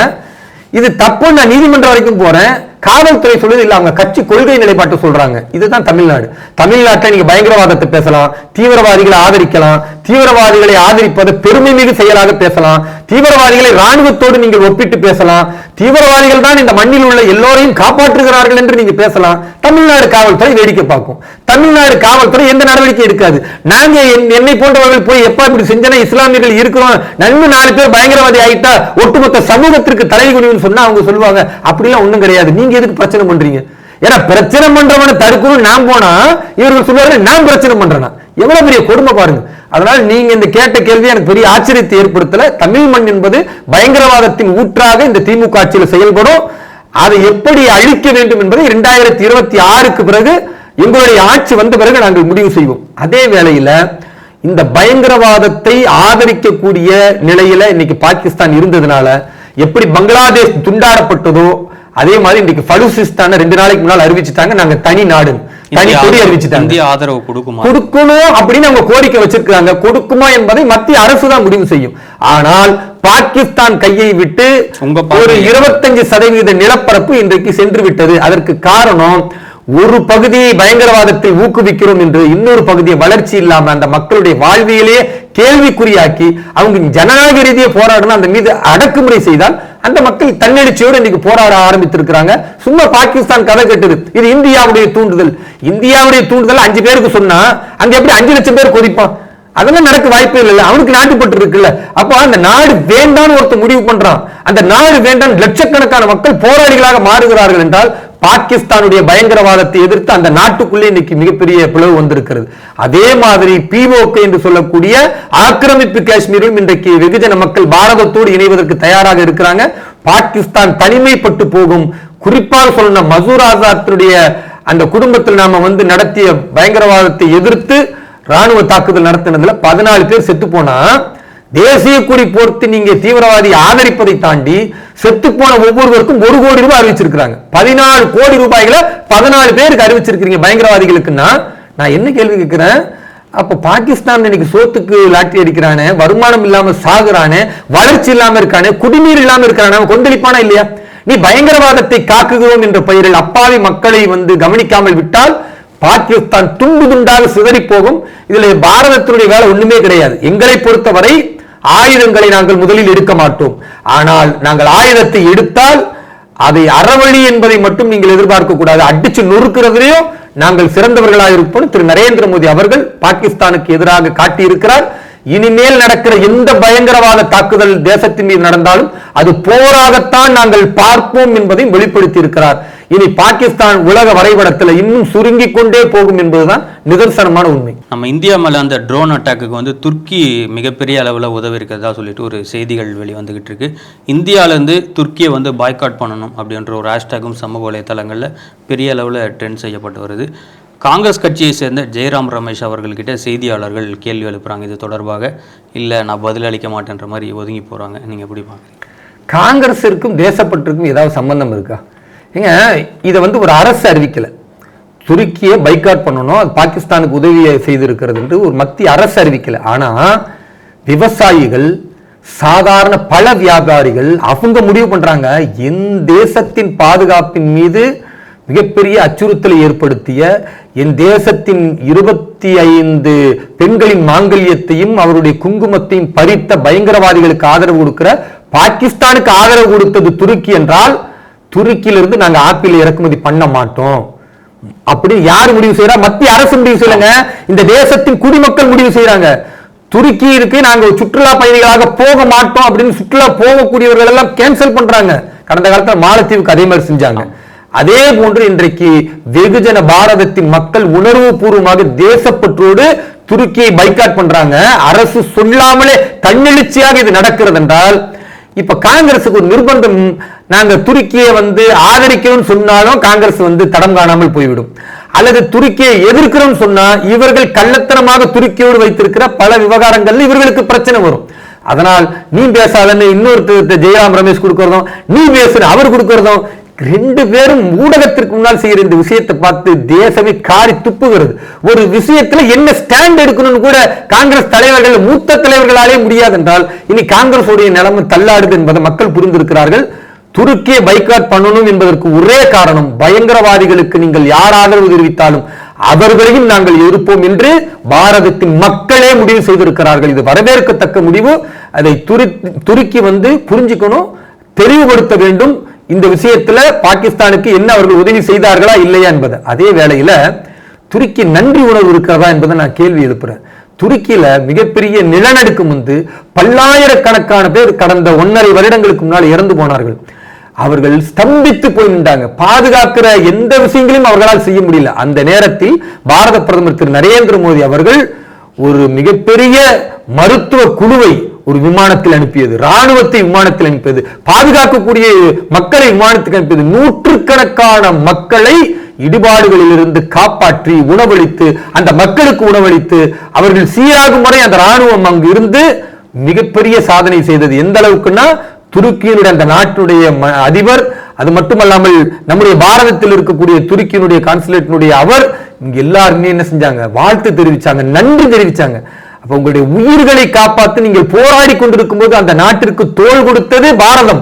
S1: இது தப்பு நான் நீதிமன்றம் வரைக்கும் போறேன். காவல்துறை சொல்லுது இல்ல அவங்க கட்சி கொள்கை நிலைப்பாட்டு சொல்றாங்க. இதுதான் தமிழ்நாடு. தமிழ்நாட்டில் நீங்க பயங்கரவாதத்தை பேசலாம் தீவிரவாதிகளை ஆதரிக்கலாம் தீவிரவாதிகளை ஆதரிப்பது பெருமை மிகு செயலாக பேசலாம் தீவிரவாதிகளை ராணுவத்தோடு நீங்கள் ஒப்பிட்டு பேசலாம் தீவிரவாதிகள் தான் இந்த மண்ணில் உள்ள எல்லோரையும் காப்பாற்றுகிறார்கள் என்று நீங்க பேசலாம். தமிழ்நாடு காவல்துறை வேடிக்கை பார்க்கும். தமிழ்நாடு காவல்துறை எந்த நடவடிக்கை எடுக்காது. நாங்க என்- என்னை போன்றவர்கள் போய் எப்ப இப்படி செஞ்சனா இஸ்லாமியர்கள் இருக்கிறோம் நன்மை நாலு பேர் பயங்கரவாதி ஆயிட்டா ஒட்டுமொத்த சமூகத்திற்கு தலை குனிவுன்னு சொன்னா அவங்க சொல்லுவாங்க. அப்படிலாம் ஒண்ணும் கிடையாது. நீங்க நீங்க எதுக்கு பிரச்சனை பண்றீங்க? ஏன்னா பிரச்சனை பண்றவனை தடுக்கணும் நான் போனா இவர்கள் சொல்லுவாரு நான் பிரச்சனை பண்றேனா? எவ்வளவு பெரிய கொடுமை பாருங்க. அதனால நீங்க இந்த கேட்ட கேள்வி எனக்கு பெரிய ஆச்சரியத்தை ஏற்படுத்தல. தமிழ் மண் என்பது பயங்கரவாதத்தின் ஊற்றாக இந்த திமுக ஆட்சியில் செயல்படும். அதை எப்படி அழிக்க வேண்டும் என்பதை இரண்டாயிரத்தி இருபத்தி ஆறுக்கு பிறகு எங்களுடைய ஆட்சி வந்த பிறகு நாங்கள் முடிவு செய்வோம். அதே வேளையில இந்த பயங்கரவாதத்தை ஆதரிக்கக்கூடிய நிலையில இன்னைக்கு பாகிஸ்தான் இருந்ததுனால எப்படி பங்களாதேஷ் துண்டாடப்பட்டதோ அதே மாதிரி இன்னைக்கு பலுசிஸ்தான ரெண்டு நாளைக்கு முன்னால் அறிவிச்சுட்டாங்க நாங்க தனி நாடு. தனி கொடி அறிவிச்சுட்டாங்க.
S2: இந்தியா ஆதரவு கொடுக்குமா?
S1: கொடுக்கணும் அப்படின்னு அவங்க கோரிக்கை வச்சிருக்காங்க கொடுக்குமா என்பதை மத்திய அரசு தான் முடிவு செய்யும். ஆனால் பாகிஸ்தான் கையை விட்டு ஒரு. இருபத்தஞ்சு சதவீத நிலப்பரப்பு இன்றைக்கு சென்று விட்டது அதற்கு காரணம் ஒரு பகுதியை பயங்கரவாதத்தை ஊக்குவிக்கிறோம் என்று இன்னொரு பகுதியை வளர்ச்சி இல்லாம அந்த மக்களுடைய வாழ்வியலே கேள்விக்குறியாக்கி அவங்க ஜனநாயக ரீதியை போராடணும் அந்த மீது அடக்குமுறை செய்தால் அந்த மக்கள் தன்னெழுச்சியோடு இன்னைக்கு போராட ஆரம்பித்திருக்கிறாங்க. சும்மா பாகிஸ்தான் கதை கட்டுது. இது இந்தியாவுடைய தூண்டுதல். இந்தியாவுடைய தூண்டுதல் அஞ்சு பேருக்கு சொன்னா அங்க எப்படி அஞ்சு லட்சம் பேர் கொதிப்பான்? அதெல்லாம் நடக்க வாய்ப்பே இல்லை அவனுக்கு நாட்டுப்பட்டு இருக்குல்ல. அப்போ அந்த நாடு வேண்டாம்னு ஒருத்தர் முடிவு பண்றான். அந்த நாடு வேண்டாம் லட்சக்கணக்கான மக்கள் போராளிகளாக மாறுகிறார்கள் என்றால் பாகிஸ்தானுடைய பயங்கரவாதத்தை எதிர்த்து அந்த நாட்டுக்குள்ளே இன்னைக்கு மிகப்பெரிய பிளவு வந்திருக்கிறது. அதே மாதிரி பிஓகே என்று சொல்லக்கூடிய ஆக்கிரமிப்பு காஷ்மீரிலும் இன்றைக்கு வெகுஜன மக்கள் பாரதத்தோடு இணைவதற்கு தயாராக இருக்கிறாங்க. பாகிஸ்தான் தனிமைப்பட்டு போகும். குறிப்பாக சொன்ன மசூர் ஆசாத்தினுடைய அந்த குடும்பத்தில் நாம வந்து நடத்திய பயங்கரவாதத்தை எதிர்த்து ராணுவ தாக்குதல் நடத்தினதுல பதினாலு பேர் செத்து போனா தேசிய கொடி போர்த்து நீங்க தீவிரவாதி ஆதரிப்பதை தாண்டி செத்து போன ஒவ்வொருவருக்கும் ஒரு கோடி ரூபாய் அறிவிச்சிருக்காங்க பதினாலு கோடி ரூபாய்களை பதினாலு பேருக்கு அறிவிச்சிருக்கீங்க பயங்கரவாதிகளுக்குன்னா நான் என்ன கேள்வி கேட்கிறேன்? அப்ப பாகிஸ்தான் இன்னைக்கு சோத்துக்கு லாட்டி அடிக்கிறானே வருமானம் இல்லாம சாகுறானே வளர்ச்சி இல்லாம இருக்கானே குடிநீர் இல்லாம இருக்கானே அவன் கொந்தளிப்பானா இல்லையா? நீ பயங்கரவாதத்தை காக்குகிறோம் என்ற பெயரில் அப்பாவி மக்களை வந்து கவனிக்காமல் விட்டால் பாகிஸ்தான் துண்டு துண்டாக சிதறி போகும் இதுல பாரதத்தினுடைய வேலை ஒண்ணுமே கிடையாது. எங்களை பொறுத்தவரை ஆயுதங்களை நாங்கள் முதலில் எடுக்க மாட்டோம். ஆனால் நாங்கள் ஆயுதத்தை எடுத்தால் அதை அறவழி என்பதை மட்டும் நீங்கள் எதிர்பார்க்க கூடாது. அடிச்சு நொறுக்கிறதுலையும் நாங்கள் சிறந்தவர்களாக இருப்போம் திரு நரேந்திர மோடி அவர்கள் பாகிஸ்தானுக்கு எதிராக காட்டியிருக்கிறார். இனிமேல் நடக்கிற எந்த பயங்கரவாத தாக்குதல் தேசத்தின் மீது நடந்தாலும் அது போராகத்தான் நாங்கள் பார்ப்போம் என்பதையும் வெளிப்படுத்தி இருக்கிறார் இனி பாகிஸ்தான் உலக வரைபடத்தில் இன்னும் சுருங்கிக் கொண்டே போகும் என்பதுதான் நிதர்சனமான உண்மை.
S2: நம்ம இந்தியா மேல அந்த ட்ரோன் அட்டாக்கு வந்து துருக்கி மிகப்பெரிய அளவில் உதவி இருக்கிறதா சொல்லிட்டு ஒரு செய்திகள் வெளிவந்துகிட்டு இருக்கு. இந்தியாவிலேருந்து துருக்கியை வந்து பாய்காட் பண்ணணும் அப்படின்ற ஒரு ஹேஷ்டேக்கும் சமூக வலைத்தளங்களில் பெரிய அளவில் ட்ரெண்ட் செய்யப்பட்டு வருது. காங்கிரஸ் கட்சியை சேர்ந்த ஜெயராம் ரமேஷ் அவர்கள்கிட்ட செய்தியாளர்கள் கேள்வி எழுப்புறாங்க. இது தொடர்பாக இல்லை நான் பதில் அளிக்க மாட்டேன்ற மாதிரி ஒதுங்கி போகிறாங்க நீங்கள் எப்படி பார்க்குறீங்க?
S1: காங்கிரஸிற்கும் தேசப்பற்றுக்கும் ஏதாவது சம்பந்தம் இருக்கா? ஏங்க இதை வந்து ஒரு அரசு அறிவிக்கலை. துருக்கியை பைக்காட் பண்ணணும் அது பாகிஸ்தானுக்கு உதவி செய்திருக்கிறது என்று ஒரு மத்திய அரசு அறிவிக்கலை. ஆனால் விவசாயிகள் சாதாரண பல வியாபாரிகள் அவங்க முடிவு பண்ணுறாங்க என் தேசத்தின் பாதுகாப்பின் மீது மிகப்பெரிய அச்சுறுத்தலை ஏற்படுத்திய என் தேசத்தின் இருபத்தி ஐந்து பெண்களின் மாங்கல்யத்தையும் அவருடைய குங்குமத்தையும் பறித்த பயங்கரவாதிகளுக்கு ஆதரவு கொடுக்கிற பாகிஸ்தானுக்கு ஆதரவு கொடுத்தது துருக்கி என்றால் துருக்கியிலிருந்து நாங்கள் ஆப்பிள் இறக்குமதி பண்ண மாட்டோம். அப்படி யார் முடிவு செய்யறா மத்திய அரசு முடிவு செய்யலங்க. இந்த தேசத்தின் குடிமக்கள் முடிவு செய்யறாங்க துருக்கி இருக்கு நாங்க சுற்றுலா பயணிகளாக போக மாட்டோம் அப்படின்னு சுற்றுலா போகக்கூடியவர்கள் எல்லாம் கேன்சல் பண்றாங்க. கடந்த காலத்துல மாலத்தீவுக்கு அதே மாதிரி செஞ்சாங்க. அதே போன்று இன்றைக்கு வெகுஜன பாரதத்தின் மக்கள் உணர்வு பூர்வமாக தேசப்பற்றோடு துருக்கியை பைக்காட் பண்றாங்க. அரசு சொல்லாமலே தன்னெழுச்சியாக இது நடக்கிறது என்றால் இப்ப காங்கிரசுக்கு ஒரு நிர்பந்தம் நாங்க துருக்கியை வந்து ஆதரிக்கணும்னு சொன்னாலும் காங்கிரஸ் வந்து தடம் காணாமல் போய்விடும். அல்லது துருக்கியை எதிர்க்கிறோம் சொன்னா இவர்கள் கள்ளத்தனமாக துருக்கியோடு வைத்திருக்கிற பல விவகாரங்கள்ல இவர்களுக்கு பிரச்சனை வரும். அதனால் நீ பேசாதன்னு இன்னொருத்தர் ஜெயராம் ரமேஷ் கொடுக்கறதும் நீ பேசுற அவர் கொடுக்கறதும் ரெண்டு பேரும் ஊடகத்திற்கு முன்னால் செய்கிற இந்த விஷயத்தை பார்த்து தேசமே காரி துப்புகிறது. ஒரு விஷயத்துல என்ன ஸ்டாண்ட் எடுக்கணும்னு கூட காங்கிரஸ் தலைவர்கள் மூத்த தலைவர்களாலே முடியாது என்றால் இனி காங்கிரஸ் உடைய நிலைமை தள்ளாடுது என்பதை மக்கள் புரிந்திருக்கிறார்கள். துருக்கியை பைக்காட் பண்ணணும் என்பதற்கு ஒரே காரணம் பயங்கரவாதிகளுக்கு நீங்கள் யார் ஆதரவு தெரிவித்தாலும் அவர்களையும் நாங்கள் எதிர்ப்போம் என்று பாரதத்தின் மக்களே முடிவு செய்திருக்கிறார்கள். இது வரவேற்கத்தக்க முடிவு. அதை துருக்கி வந்து புரிஞ்சுக்கணும் தெளிவுபடுத்த வேண்டும். இந்த விஷயத்துல பாகிஸ்தானுக்கு என்ன அவர்கள் உதவி செய்தார்களா இல்லையா என்பது. அதே வேளையில துருக்கி நன்றி உணர்வு இருக்கிறதா என்பதை நான் கேள்வி எழுப்புறேன். துருக்கியில மிகப்பெரிய நிலநடுக்கம் வந்து பல்லாயிரக்கணக்கான பேர் கடந்த ஒன்றரை வருடங்களுக்கு முன்னால் இறந்து போனார்கள். அவர்கள் ஸ்தம்பித்து போய் நின்றாங்க. பாதுகாக்கிற எந்த விஷயங்களையும் அவர்களால் செய்ய முடியல. அந்த நேரத்தில் பாரத பிரதமர் திரு நரேந்திர மோடி அவர்கள் ஒரு மிகப்பெரிய மருத்துவ குழுவை ஒரு விமானத்தில் அனுப்பியது ராணுவத்தை விமானத்தில் அனுப்பியது பாதுகாக்கக்கூடிய மக்களை விமானத்துக்கு அனுப்பியது. நூற்றுக்கணக்கான மக்களை இடிபாடுகளிலிருந்து காப்பாற்றி உணவளித்து அந்த மக்களுக்கு உணவளித்து அவர்கள் சீராகும் வரை அந்த ராணுவம் அங்கு இருந்து மிகப்பெரிய சாதனை செய்தது. எந்த அளவுக்குன்னா துருக்கியினுடைய அந்த நாட்டுடைய ம- அதிபர் அது மட்டுமல்லாமல் நம்முடைய பாரதத்தில் இருக்கக்கூடிய துருக்கியினுடைய கான்சுலேட்டினுடைய அவர் இங்க எல்லாருமே என்ன செஞ்சாங்க? வாழ்த்து தெரிவிச்சாங்க நன்றி தெரிவிச்சாங்க. அப்ப உங்களுடைய உயிர்களை காப்பாற்ற நீங்கள் போராடி கொண்டிருக்கும் போது அந்த நாட்டிற்கு தோல் கொடுத்தது பாரதம்.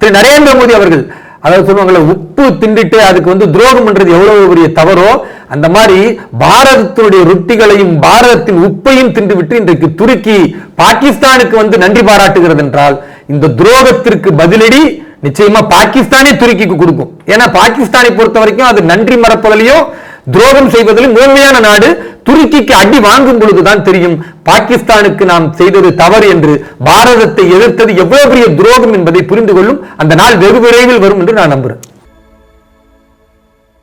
S1: திரு நரேந்திர மோடி அவர்கள். அதாவது சொல்லுவாங்கல்ல உப்பு திண்டுட்டு அதுக்கு வந்து துரோகம் பண்றது எவ்வளவு பெரிய தவறோ அந்த மாதிரி பாரதத்தினுடைய ரொட்டிகளையும் பாரதத்தின் உப்பையும் தின்றுவிட்டு இன்றைக்கு துருக்கி பாகிஸ்தானுக்கு வந்து நன்றி பாராட்டுகிறது என்றால் இந்த துரோகத்திற்கு பதிலடி நிச்சயமா பாகிஸ்தானே துருக்கிக்கு கொடுக்கும். ஏன்னா பாகிஸ்தானை பொறுத்த வரைக்கும் அது நன்றி மறப்பதிலையும் துரோகம் செய்வதிலும் முதன்மையான நாடு துருக்கிக்கு அடி வாங்கும் பொழுதுதான் தெரியும் பாகிஸ்தானுக்கு நாம் செய்தது தவறு என்று. பாரதத்தை எதிர்த்தது எவ்வளவு பெரிய துரோகம் என்பதை புரிந்து கொள்ளும் அந்த நாள் வெகு விரைவில் வரும் என்று நான் நம்புகிறேன்